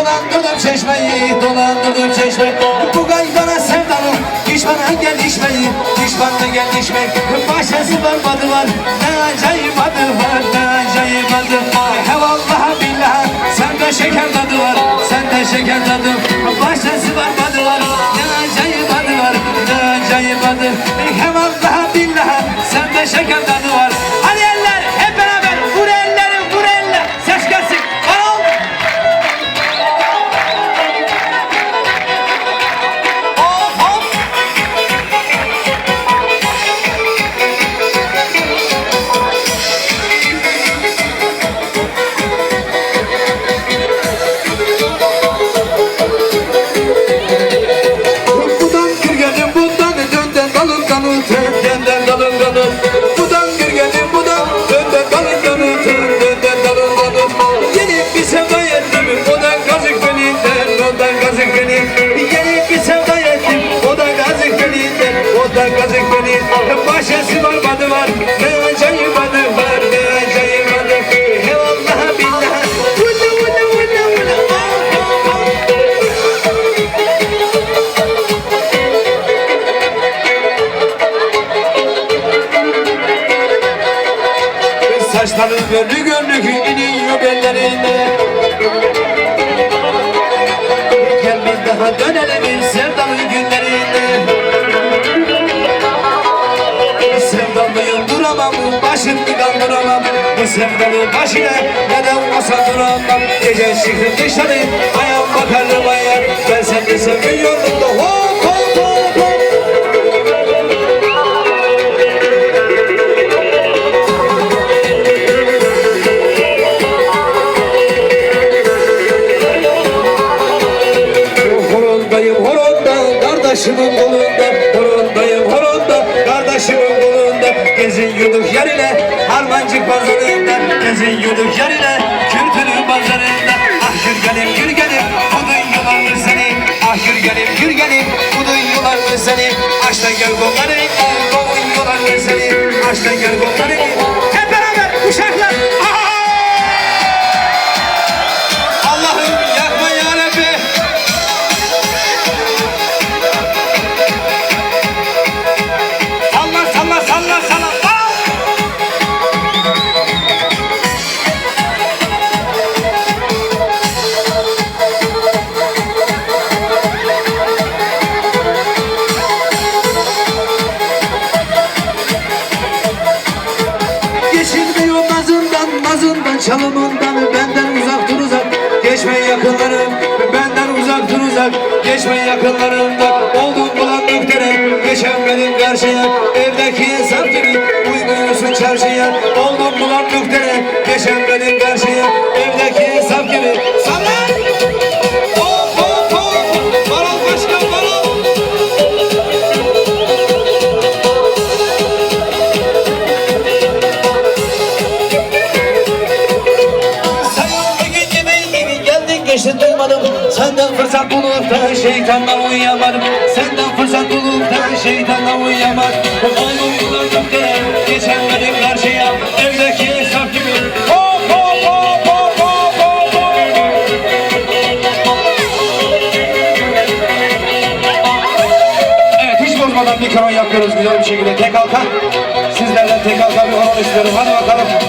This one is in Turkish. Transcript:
Dolandırdım çeşmeyi, dolandırdım çeşmeyi. Bu gaygana sevdanım, düşmana gel içmeyi Düşmanla gel içmek, başkası varmadı var. Ne acayip adı var, ne acayip adı He vallahi billahi, sende şeker tadı var Sende şeker tadı, başkası varmadı var Ne acayip adı var, ne acayip adı. He vallahi billahi, sende şeker tadı Varmadı var ne acayip adı var ne acayip adı He vallahi billahi Vılı vılı vılı vılı Ah, ah, ah. Saçların gönlü gönlü iniyor bellerine. Gel bir daha dönelim sevdalı günlerine duramam başım kandıramam Bu sevdalı başına neden olsa duramam. Gece çıkıp dışarı ayağım bakarım ayağa Ben seni seviyorum da hop hop hop Horondayım horonda, kardeşimin kolunda. Horondayım horonda, kardeşimin kolunda Gezin yuduk yer ile, harmancık pazarında. Gezin yuduk yer ile, kültürün pazarında. Ah gürgenim gürgenim, budun yılan mı seni? Ah gürgenim gürgenim, budun yılan mı seni? Aç da gel kolları, kovun yılan seni? Aç da gel kolları, nazından, çalımından Benden uzak dur uzak, geçme yakınlarım Benden uzak dur uzak, geçme yakınlarımdan Oldum bulandık dere, geçemedim karşıya Evdeki insan gibi. Uymuyorsun çarşıya duymadım Senden fırsat bulup da şeytanla uyuyamadım. Senden fırsat bulup da şeytanla uyuyamadım. Oğlum bulandım diye geçemedim karşıya Evdeki hesap gibi. Evet hiç bozmadan bir kanon yapıyoruz güzel bir şekilde tek halka. Sizlerden tek halka bir horon istiyorum. Hadi bakalım